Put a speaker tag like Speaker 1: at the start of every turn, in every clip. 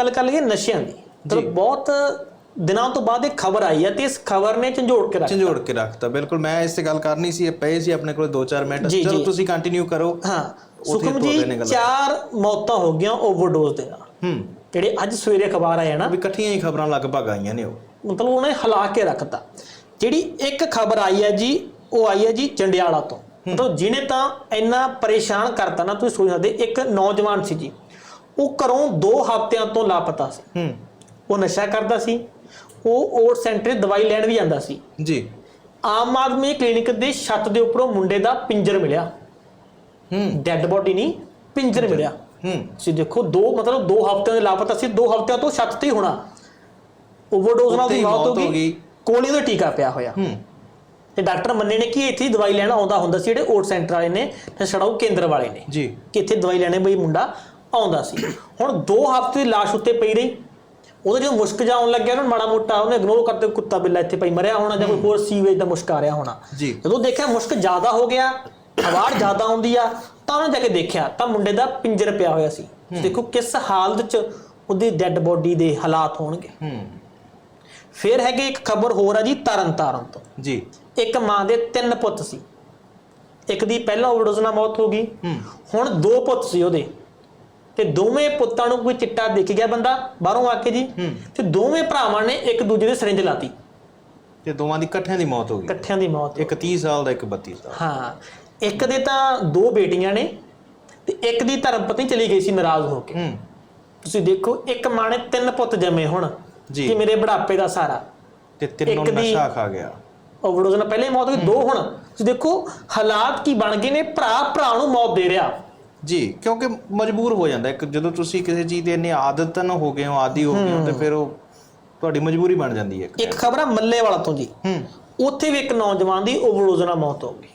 Speaker 1: ਗੱਲ ਕਰ ਲਈਏ ਨਸ਼ਿਆਂ ਦੀ। ਤਾਂ ਬਹੁਤ ਦਿਨਾਂ ਤੋਂ ਬਾਅਦ ਇੱਕ ਖਬਰ ਆਈ ਹੈ ਤੇ ਇਸ ਖਬਰ ਨੇ ਝੰਜੋੜ ਕੇ ਰੱਖ
Speaker 2: ਝੰਜੋੜ ਕੇ ਰੱਖਤਾ ਬਿਲਕੁਲ। ਮੈਂ ਇਸ ਤੇ ਗੱਲ ਕਰਨੀ ਸੀ ਇਹ ਪਏ ਸੀ ਆਪਣੇ ਕੋਲ 2-4 ਮਿੰਟ। ਚਲੋ। ਤੁਸੀਂ ਕੰਟੀਨਿਊ ਕਰੋ।
Speaker 1: ਹਾਂ ਸੁਖਮ ਜੀ। ਚਾਰ ਮੌਤਾਂ ਹੋ ਗਈਆਂ ਓਵਰਡੋਜ਼ ਦੇ ਨਾਲ।
Speaker 2: ਹੂੰ।
Speaker 1: ਜਿਹੜੇ ਅੱਜ ਸਵੇਰੇ ਅਖਬਾਰ ਆਇਆ ਨਾ।
Speaker 2: ਵੀ ਇਕੱਠੀਆਂ ਹੀ ਖਬਰਾਂ ਲਗਭਗ ਆਈਆਂ ਨੇ ਉਹ।
Speaker 1: ਮਤਲਬ ਉਹਨੇ ਹਿਲਾ ਕੇ ਰੱਖਤਾ। ਜਿਹੜੀ ਇੱਕ ਖਬਰ ਆਈ ਹੈ ਜੀ ਉਹ ਆਈ ਹੈ ਜੀ ਜੰਡਿਆਲਾ ਤੋਂ। ਮਤਲਬ ਜਿਹਨੇ ਤਾਂ ਇੰਨਾ ਪਰੇਸ਼ਾਨ ਕਰਤਾ ਨਾ ਤੁਸੀਂ ਸੋਚ ਸਕਦੇ ਇੱਕ ਨੌਜਵਾਨ ਸੀ ਜੀ। ਉਹ ਘਰੋਂ 2 ਹਫ਼ਤਿਆਂ ਤੋਂ ਲਾਪਤਾ ਸੀ।
Speaker 2: ਹੂੰ।
Speaker 1: ਉਹ ਨਸ਼ਾ ਕਰਦਾ ਸੀ। ਉਹ ਓਟ ਸੈਂਟਰ ਦਵਾਈ ਲੈਣ ਵੀ ਜਾਂਦਾ ਸੀ।
Speaker 2: ਜੀ।
Speaker 1: ਆਮ ਆਦਮੀ ਕਲੀਨਿਕ ਦੇ ਛੱਤ ਦੇ ਉੱਪਰੋਂ ਮੁੰਡੇ ਦਾ ਪਿੰਜਰ ਮਿਲਿਆ।
Speaker 2: ਹੂੰ।
Speaker 1: ਡੈੱਡ ਬੋਡੀ ਨਹੀਂ ਪਿੰਜਰ ਮਿਲਿਆ।
Speaker 2: ਹੂੰ।
Speaker 1: ਤੁਸੀਂ ਦੇਖੋ ਦੋ ਮਤਲਬ 2 ਹਫ਼ਤਿਆਂ ਦੇ ਲਾਪਤਾ ਸੀ 2 ਹਫ਼ਤਿਆਂ ਤੋਂ ਛੱਤ ਤੇ ਹੀ ਹੋਣਾ। ਓਵਰਡੋਜ਼ ਨਾਲ
Speaker 2: ਹੀ
Speaker 1: ਮੌਤ ਹੋ ਗਈ। ਕੋਲੇ ਦਾ ਟੀਕਾ ਪਿਆ ਹੋਇਆ।
Speaker 2: ਹੂੰ।
Speaker 1: ਤੇ ਡਾਕਟਰ ਮੰਨੇ ਨੇ ਕਿ ਇੱਥੇ ਦਵਾਈ ਲੈਣ ਆਉਂਦਾ ਹੁੰਦਾ ਸੀ ਜਿਹੜੇ ਓਟ ਸੈਂਟਰ ਵਾਲੇ ਨੇ ਤੇ ਛੜਾਊ ਕੇਂਦਰ ਵਾਲੇ ਨੇ।
Speaker 2: ਜੀ।
Speaker 1: ਕਿ ਇੱਥੇ ਦਵਾਈ ਲੈਣੇ ਬਈ ਮੁੰਡਾ। ਆਉਂਦਾ ਸੀ। ਹੁਣ 2 ਹਫ਼ਤੇ ਦੀ ਲਾਸ਼ ਉੱਤੇ ਪਈ ਰਹੀ। ਉਹਦੇ ਜਦੋਂ ਮੁਸ਼ਕ ਜਾ ਆਉਣ ਲੱਗਿਆ ਨਾ ਮਾੜਾ ਮੋਟਾ ਉਹਨੇ ਇਗਨੋਰ ਕਰਦੇ ਕੁੱਤਾ ਬਿੱਲਾ ਇੱਥੇ ਪਈ ਮਰਿਆ ਹੋਣਾ ਜਾਂ ਕੋਈ ਹੋਰ ਸੀਵੇਜ ਦਾ ਮੁਸ਼ਕ ਆ ਰਿਹਾ ਹੋਣਾ। ਜਦੋਂ ਦੇਖਿਆ ਮੁਸ਼ਕ ਜ਼ਿਆਦਾ ਹੋ ਗਿਆ ਆਵਾਜ਼ ਜ਼ਿਆਦਾ ਆਉਂਦੀ ਆ ਤਾਂ ਉਹਨੇ ਜਾ ਕੇ ਦੇਖਿਆ ਤਾਂ ਮੁੰਡੇ ਦਾ ਪਿੰਜਰ ਪਿਆ ਹੋਇਆ ਸੀ। ਦੇਖੋ ਕਿਸ ਹਾਲਤ 'ਚ ਉਹਦੀ ਡੈੱਡ ਬੋਡੀ ਦੇ ਹਾਲਾਤ ਹੋਣਗੇ। ਫਿਰ ਹੈਗੇ ਇੱਕ ਖਬਰ ਹੋਰ ਆ ਜੀ ਤਰਨ ਤਾਰਨ ਤੋਂ।
Speaker 2: ਜੀ।
Speaker 1: ਇੱਕ ਮਾਂ ਦੇ ਤਿੰਨ ਪੁੱਤ ਸੀ। ਇੱਕ ਦੀ ਪਹਿਲਾਂ ਓਵਰਡੋਜ਼ ਨਾਲ ਮੌਤ ਹੋ ਗਈ। ਹੁਣ ਦੋ ਪੁੱਤ ਸੀ ਉਹਦੇ। ਤੇ ਦੋਵੇਂ ਪੁੱਤਾਂ ਨੂੰ ਕੋਈ ਚਿੱਟਾ ਦਿਖ ਗਿਆ ਬੰਦਾ ਬਾਹਰੋਂ ਆ ਕੇ ਜੀ। ਤੇ ਦੋਵੇਂ ਭਰਾਵਾਂ ਨੇ ਇੱਕ ਦੂਜੇ ਦੇ ਸਿਰਿੰਜ ਲਾਤੀ।
Speaker 2: ਤੇ ਦੋਵਾਂ ਦੀ ਇਕੱਠਿਆਂ ਦੀ ਮੌਤ ਹੋ ਗਈ।
Speaker 1: ਇਕੱਠਿਆਂ ਦੀ ਮੌਤ
Speaker 2: ਇੱਕ 30 ਸਾਲ ਦਾ ਇੱਕ 32 ਸਾਲ
Speaker 1: ਹਾਂ ਇੱਕ ਦੇ ਤਾਂ ਦੋ ਬੇਟੀਆਂ ਨੇ ਤੇ ਇੱਕ ਦੀ ਧਰਮ ਪਤਨੀ ਚਲੀ ਗਈ ਸੀ ਨਾਰਾਜ਼ ਹੋ ਕੇ। ਤੁਸੀਂ ਦੇਖੋ ਇੱਕ ਮਾਂ ਨੇ ਤਿੰਨ ਪੁੱਤ ਜੰਮੇ ਹੁਣ
Speaker 2: ਜੀ।
Speaker 1: ਕਿ ਮੇਰੇ ਬੁਢਾਪੇ ਦਾ ਸਾਰਾ।
Speaker 2: ਤੇ ਤਿੰਨੋਂ ਨਸ਼ਾ ਖਾ ਗਿਆ।
Speaker 1: ਓਵਰਡੋਜ਼ ਨਾਲ ਪਹਿਲੇ ਹੀ ਮੌਤ ਹੋ ਗਈ ਦੋ ਹੁਣ। ਤੁਸੀਂ ਦੇਖੋ ਹਾਲਾਤ ਕੀ ਬਣ ਗਏ ਨੇ ਭਰਾ ਭਰਾ ਨੂੰ ਮੌਤ ਦੇ ਰਿਹਾ।
Speaker 2: ਜੀ ਕਿਉਂਕਿ ਮਜਬੂਰ ਹੋ ਜਾਂਦਾ ਇੱਕ ਜਦੋਂ ਤੁਸੀਂ ਕਿਸੇ ਚੀਜ਼ ਦੇ ਇੰਨੇ ਆਦਤਨ ਹੋ ਗਏ ਹੋ ਆਦੀ ਹੋ ਗਏ ਹੋ ਤੇ ਫਿਰ ਉਹ ਤੁਹਾਡੀ ਮਜਬੂਰੀ ਬਣ ਜਾਂਦੀ ਹੈ ਇੱਕ
Speaker 1: ਇੱਕ ਖਬਰ ਆ ਮੱਲੇ ਵਾਲਾ ਤੋਂ ਜੀ।
Speaker 2: ਹੂੰ।
Speaker 1: ਉੱਥੇ ਵੀ ਇੱਕ ਨੌਜਵਾਨ ਦੀ ਓਵਰਡੋਜ਼ ਨਾਲ ਮੌਤ ਹੋ ਗਈ।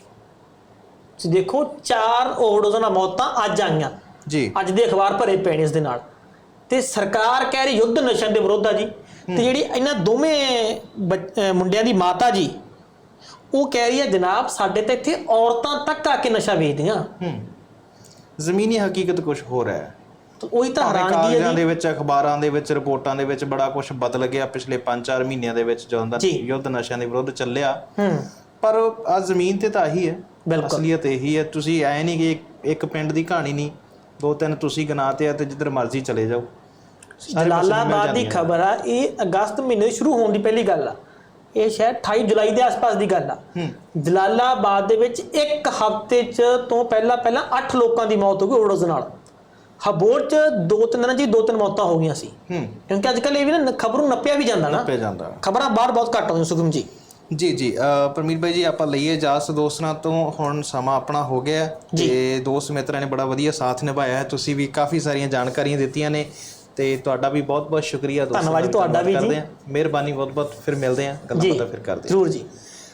Speaker 1: ਤੁਸੀਂ ਦੇਖੋ ਚਾਰ ਓਵਰਡੋਜ਼ ਨਾਲ ਮੌਤਾਂ ਅੱਜ ਆਈਆਂ।
Speaker 2: ਜੀ।
Speaker 1: ਅੱਜ ਦੇ ਅਖਬਾਰ ਭਰੇ ਪਏ ਨੇ ਇਸ ਦੇ ਨਾਲ। ਤੇ ਸਰਕਾਰ ਕਹਿ ਰਹੀ ਯੁੱਧ ਨਸ਼ਿਆਂ ਦੇ ਵਿਰੁੱਧ ਆ ਜੀ। ਤੇ ਜਿਹੜੀ ਇਹਨਾਂ ਦੋਵੇਂ ਮੁੰਡਿਆਂ ਦੀ ਮਾਤਾ ਜੀ ਉਹ ਕਹਿ ਰਹੀ ਹੈ ਜਨਾਬ ਸਾਡੇ ਤਾਂ ਇੱਥੇ ਔਰਤਾਂ ਤੱਕ ਆ ਕੇ ਨਸ਼ਾ ਵੇਚਦੀਆਂ।
Speaker 2: ਹੂੰ। ਜ਼ਮੀਨੀ ਹਕੀਕਤ ਕੁਝ ਹੋਰ ਹੈ।
Speaker 1: ਤੇ ਉਹੀ ਤਾਂ ਹੈਰਾਨਗੀ ਹੈ ਜੀ।
Speaker 2: ਦੇ ਵਿੱਚ ਅਖਬਾਰਾਂ ਦੇ ਵਿੱਚ ਰਿਪੋਰਟਾਂ ਦੇ ਵਿੱਚ ਬੜਾ ਕੁਝ ਬਦਲ ਗਿਆ ਪਿਛਲੇ 5-4 ਮਹੀਨਿਆਂ ਦੇ ਵਿੱਚ ਜਦੋਂ ਦਾ। ਯੁੱਧ ਨਸ਼ਿਆਂ ਦੇ ਵਿਰੁੱਧ ਚੱਲਿਆ।
Speaker 1: ਹੂੰ।
Speaker 2: ਪਰ ਆ ਜ਼ਮੀਨ ਤੇ ਤਾਂ ਆਹੀ ਹੈ। ਅਸਲੀਅਤ ਇਹੀ ਹੈ। ਤੁਸੀਂ ਐ ਨਹੀਂ ਕਿ ਇੱਕ- ਪਿੰਡ ਦੀ ਕਹਾਣੀ ਨਹੀਂ। ਦੋ ਤਿੰਨ ਤੁਸੀਂ ਗਨਾਤੇ ਆ ਤੇ ਜਿੱਧਰ ਮਰਜ਼ੀ ਚਲੇ ਜਾਓ।
Speaker 1: ਜਲਾਲਾਬਾਦ ਦੀ। ਖਬਰ ਆ ਇਹ ਅਗਸਤ ਮਹੀਨੇ ਸ਼ੁਰੂ ਹੋਣ ਦੀ ਪਹਿਲੀ ਗੱਲ ਆ। ਇਹ ਸ਼ਾਇਦ 28 ਜੁਲਾਈ ਦੇ ਆਸ-ਪਾਸ ਦੀ ਗੱਲ ਆ। ਜਲਾਲਾਬਾਦ ਦੇ ਵਿੱਚ ਇੱਕ ਹਫ਼ਤੇ ਚ ਤੋਂ ਪਹਿਲਾਂ ਪਹਿਲਾਂ 8 ਲੋਕਾਂ ਦੀ ਮੌਤ ਹੋ ਗਈ ਓਵਰਡੋਜ਼ ਨਾਲ। ਹਬੋਰ ਚ ਦੋ ਤਿੰਨ ਦਿਨਾਂ ਹੀ ਦੋ ਤਿੰਨ ਮੌਤਾਂ ਹੋ ਗਈਆਂ ਸੀ। ਕਿਉਂਕਿ ਅੱਜ ਕੱਲ੍ਹ ਇਹ ਵੀ ਨਾ ਖਬਰ ਨੂੰ ਨੱਪਿਆ ਵੀ ਜਾਂਦਾ ਨਾ।
Speaker 2: ਜਾਂਦਾ।
Speaker 1: ਖਬਰਾਂ ਬਾਹਰ ਬਹੁਤ ਘੱਟ ਆਉਂਦੀਆਂ ਸੁਖਮ ਜੀ।
Speaker 2: ਜੀ ਜੀ। ਪਰਮੀਤ ਭਾਈ ਜੀ ਆਪਾਂ ਲਈਏ ਇਜਾਜ਼ਤ। ਦੋਸਤਾਂ ਤੋਂ ਹੁਣ ਸਮਾਂ ਆਪਣਾ ਹੋ ਗਿਆ। ਤੇ ਦੋਸਤ ਮਿੱਤਰਾਂ ਨੇ ਬੜਾ ਵਧੀਆ ਸਾਥ ਨਿਭਾਇਆ ਹੈ। ਤੁਸੀਂ ਵੀ ਕਾਫੀ ਸਾਰੀਆਂ ਜਾਣਕਾਰੀਆਂ ਦਿੱਤੀਆਂ ਨੇ। ਤੇ ਤੁਹਾਡਾ ਵੀ ਬਹੁਤ ਬਹੁਤ ਸ਼ੁਕਰੀਆ ਦੋਸਤੋ
Speaker 1: ਧੰਨਵਾਦ ਤੁਹਾਡਾ ਵੀ ਜੀ।
Speaker 2: ਮਿਹਰਬਾਨੀ ਬਹੁਤ ਬਹੁਤ ਫਿਰ ਮਿਲਦੇ
Speaker 1: ਜੀ
Speaker 2: ਗੱਲਾਂ ਬਾਤਾਂ ਫਿਰ ਕਰਦੇ ਹਾਂ।
Speaker 1: ਜ਼ਰੂਰ ਜੀ।